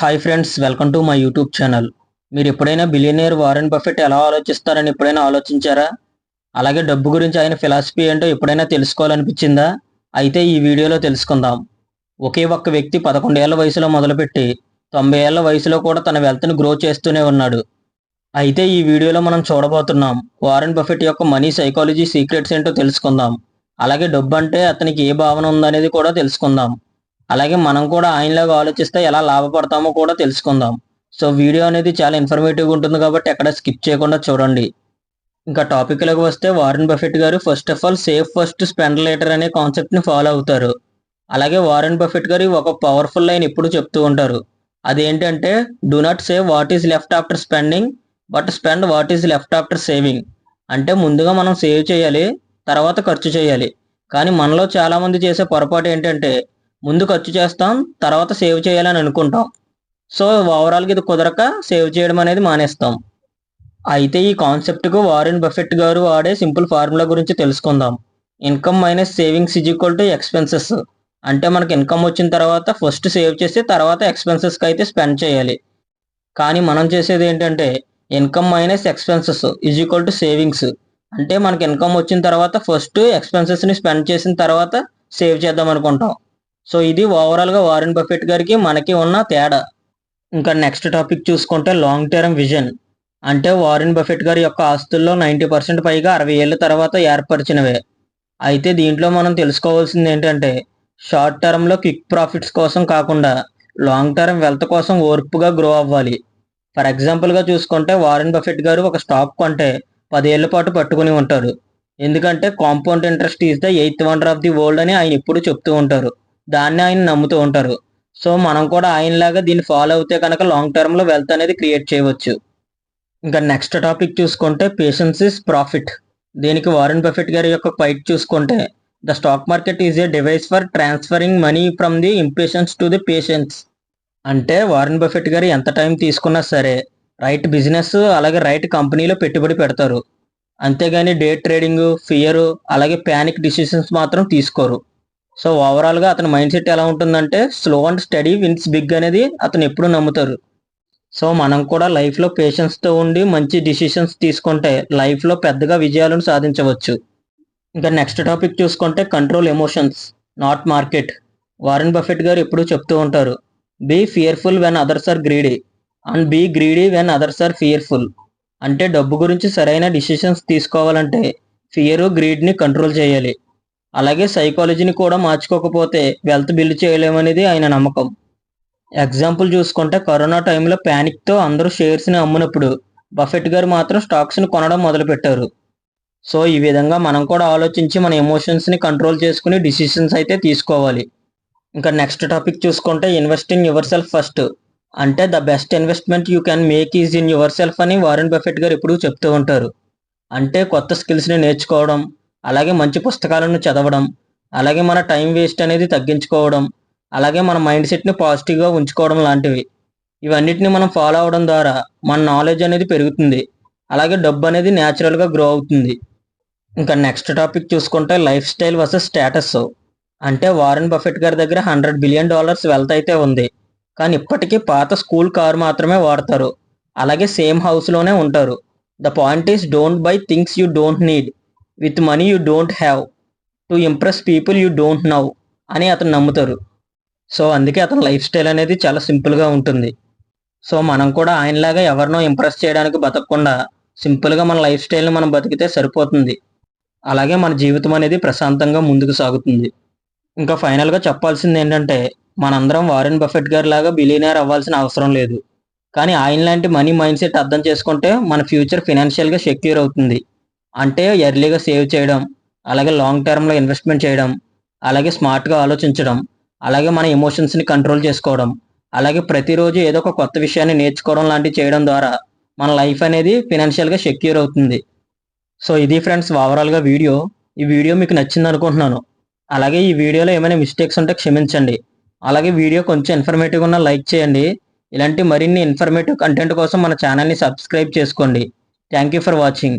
Hi friends welcome to my YouTube channel మీరు ఎప్పుడైనా billionaire Warren Buffett ఎలా ఆలోచిస్తారని ఎప్పుడైనా ఆలోచించారా? అలాగే డబ్బు గురించి ఆయన ఫిలాసఫీ ఏంటో ఎప్పుడైనా తెలుసుకోవాలనిపించిందా? అయితే ఈ వీడియోలో తెలుసుకుందాం. ఒకే ఒక్క వ్యక్తి పదకొండేళ్ళ వయసులో మొదలుపెట్టి తొంభై ఏళ్ళ వయసులో కూడా తన వెల్త్ను గ్రో చేస్తూనే ఉన్నాడు. అయితే ఈ వీడియోలో మనం చూడబోతున్నాం వారెన్ బఫెట్ యొక్క మనీ సైకాలజీ సీక్రెట్స్ ఏంటో తెలుసుకుందాం. అలాగే డబ్బు అంటే అతనికి ఏ భావన ఉందనేది కూడా తెలుసుకుందాం. అలాగే మనం కూడా ఆయనలాగా ఆలోచిస్తే ఎలా లాభపడతామో కూడా తెలుసుకుందాం. సో వీడియో అనేది చాలా ఇన్ఫర్మేటివ్గా ఉంటుంది కాబట్టి ఎక్కడ స్కిప్ చేయకుండా చూడండి. ఇంకా టాపిక్లోకి వస్తే వారెన్ బఫెట్ గారు first of all save first spend later అనే కాన్సెప్ట్ని ఫాలో అవుతారు. అలాగే వారెన్ బఫెట్ గారు ఒక పవర్ఫుల్ లైన్ ఎప్పుడు చెప్తూ ఉంటారు. అదేంటంటే do not save what is left after spending but spend what is left after saving అంటే ముందుగా మనం సేవ్ చేయాలి తర్వాత ఖర్చు చేయాలి. కానీ మనలో చాలామంది చేసే పొరపాటు ఏంటంటే ముందు ఖర్చు చేస్తాం తర్వాత సేవ్ చేయాలని అనుకుంటాం. సో ఓవరాల్గా ఇది కుదరక సేవ్ చేయడం అనేది మానేస్తాం. అయితే ఈ కాన్సెప్ట్కు వారెన్ బఫెట్ గారు వాడే సింపుల్ ఫార్ములా గురించి తెలుసుకుందాం. Income minus savings is equal to expenses. అంటే మనకి ఇన్కమ్ వచ్చిన తర్వాత ఫస్ట్ సేవ్ చేసి తర్వాత ఎక్స్పెన్సెస్కి అయితే స్పెండ్ చేయాలి. కానీ మనం చేసేది ఏంటంటే income minus expenses is equal to savings. అంటే మనకి ఇన్కమ్ వచ్చిన తర్వాత ఫస్ట్ ఎక్స్పెన్సెస్ని స్పెండ్ చేసిన తర్వాత సేవ్ చేద్దాం అనుకుంటాం. సో ఇది ఓవరాల్గా వారెన్ బఫెట్ గారికి మనకి ఉన్న తేడా. ఇంకా నెక్స్ట్ టాపిక్ చూసుకుంటే లాంగ్ టర్మ్ విజన్ అంటే వారెన్ బఫెట్ గారి యొక్క ఆస్తుల్లో నైంటీ పర్సెంట్ పైగా అరవై ఏళ్ళ తర్వాత ఏర్పరిచినవే. అయితే దీంట్లో మనం తెలుసుకోవాల్సింది ఏంటంటే షార్ట్ టర్మ్లో క్విక్ ప్రాఫిట్స్ కోసం కాకుండా లాంగ్ టర్మ్ వెల్త్ కోసం ఓర్పుగా గ్రో అవ్వాలి. ఫర్ ఎగ్జాంపుల్గా చూసుకుంటే వారెన్ బఫెట్ గారు ఒక స్టాక్ కొంటే పదేళ్ళ పాటు పట్టుకుని ఉంటారు. ఎందుకంటే compound interest is the eighth wonder of the world అని ఆయన ఎప్పుడు చెప్తూ ఉంటారు. దాన్ని ఆయన నమ్ముతూ ఉంటారు. సో మనం కూడా ఆయనలాగా దీన్ని ఫాలో అవుతే కనుక లాంగ్ టర్మ్లో వెల్త్ అనేది క్రియేట్ చేయవచ్చు. ఇంకా నెక్స్ట్ టాపిక్ చూసుకుంటే పేషెన్స్ ఇస్ ప్రాఫిట్ దీనికి వారెన్ బఫెట్ గారి యొక్క క్వైట్ చూసుకుంటే the stock market is a device for transferring money from the impatience to the patience అంటే వారెన్ బఫెట్ గారు ఎంత టైం తీసుకున్నా సరే రైట్ బిజినెస్ అలాగే రైట్ కంపెనీలో పెట్టుబడి పెడతారు. అంతేగాని డే ట్రేడింగ్ ఫియర్ అలాగే ప్యానిక్ డిసిషన్స్ మాత్రం తీసుకోరు. సో ఓవరాల్గా అతని మైండ్ సెట్ ఎలా ఉంటుందంటే slow and steady wins big అనేది అతను ఎప్పుడు నమ్ముతారు. సో మనం కూడా లైఫ్లో పేషెన్స్తో ఉండి మంచి డిసిషన్స్ తీసుకుంటే లైఫ్లో పెద్దగా విజయాలను సాధించవచ్చు. ఇంకా నెక్స్ట్ టాపిక్ చూసుకుంటే control emotions not market Warren Buffett గారు ఎప్పుడూ చెప్తూ ఉంటారు be fearful when others are greedy and be greedy when others are fearful అంటే డబ్బు గురించి సరైన డిసిషన్స్ తీసుకోవాలంటే ఫియర్ గ్రీడ్ని కంట్రోల్ చేయాలి. అలాగే సైకాలజీని కూడా మార్చుకోకపోతే వెల్త్ బిల్డ్ చేయలేమనేది ఆయన నమ్మకం. ఎగ్జాంపుల్ చూసుకుంటే కరోనా టైంలో ప్యానిక్తో అందరూ షేర్స్ని అమ్మునప్పుడు బఫెట్ గారు మాత్రం స్టాక్స్ని కొనడం మొదలుపెట్టారు. సో ఈ విధంగా మనం కూడా ఆలోచించి మన ఎమోషన్స్ని కంట్రోల్ చేసుకుని డిసిషన్స్ అయితే తీసుకోవాలి. ఇంకా నెక్స్ట్ టాపిక్ చూసుకుంటే invest in yourself first అంటే the best investment you can make is in yourself అని వారెన్ బఫెట్ గారు ఎప్పుడూ చెప్తూ ఉంటారు. అంటే కొత్త స్కిల్స్ని నేర్చుకోవడం అలాగే మంచి పుస్తకాలను చదవడం అలాగే మన టైం వేస్ట్ అనేది తగ్గించుకోవడం అలాగే మన మైండ్ సెట్ని పాజిటివ్గా ఉంచుకోవడం లాంటివి. ఇవన్నిటిని మనం ఫాలో అవడం ద్వారా మన నాలెడ్జ్ అనేది పెరుగుతుంది. అలాగే డబ్బు అనేది న్యాచురల్గా గ్రో అవుతుంది. ఇంకా నెక్స్ట్ టాపిక్ చూసుకుంటే లైఫ్ స్టైల్ వర్సెస్ స్టేటస్. అంటే వారెన్ బఫెట్ గారి దగ్గర హండ్రెడ్ బిలియన్ డాలర్స్ వెల్త్ అయితే ఉంది. కానీ ఇప్పటికీ పాత స్కూల్ కారు మాత్రమే వాడతారు. అలాగే సేమ్ హౌస్లోనే ఉంటారు. The point is don't buy things you don't need. With money you don't have to impress people you don't know అని అతను నమ్ముతారు. సో అందుకే అతని లైఫ్ స్టైల్ అనేది చాలా సింపుల్గా ఉంటుంది. సో మనం కూడా ఆయనలాగా ఎవరినో ఇంప్రెస్ చేయడానికి బతకకుండా సింపుల్గా మన లైఫ్ స్టైల్ని మనం బతికితే సరిపోతుంది. అలాగే మన జీవితం అనేది ప్రశాంతంగా ముందుకు సాగుతుంది. ఇంకా ఫైనల్గా చెప్పాల్సింది ఏంటంటే మనందరం వారెన్ బఫెట్ గారి లాగా బిలీనర్ అవ్వాల్సిన అవసరం లేదు. కానీ ఆయన లాంటి మనీ మైండ్ సెట్ అర్థం చేసుకుంటే మన ఫ్యూచర్ ఫినాన్షియల్గా సెక్యూర్ అవుతుంది. అంటే ఎర్లీగా సేవ్ చేయడం అలాగే లాంగ్ టర్మ్లో ఇన్వెస్ట్మెంట్ చేయడం అలాగే స్మార్ట్గా ఆలోచించడం అలాగే మన ఎమోషన్స్ని కంట్రోల్ చేసుకోవడం అలాగే ప్రతిరోజు ఏదో ఒక కొత్త విషయాన్ని నేర్చుకోవడం లాంటివి చేయడం ద్వారా మన లైఫ్ అనేది ఫినాన్షియల్గా సెక్యూర్ అవుతుంది. సో ఇది ఫ్రెండ్స్ ఓవరాల్గా వీడియో ఈ వీడియో మీకు నచ్చింది అనుకుంటున్నాను. అలాగే ఈ వీడియోలో ఏమైనా మిస్టేక్స్ ఉంటే క్షమించండి. అలాగే వీడియో కొంచెం ఇన్ఫర్మేటివ్ ఉన్న లైక్ చేయండి. ఇలాంటి మరిన్ని ఇన్ఫర్మేటివ్ కంటెంట్ కోసం మన ఛానల్ని సబ్స్క్రైబ్ చేసుకోండి. Thank you for watching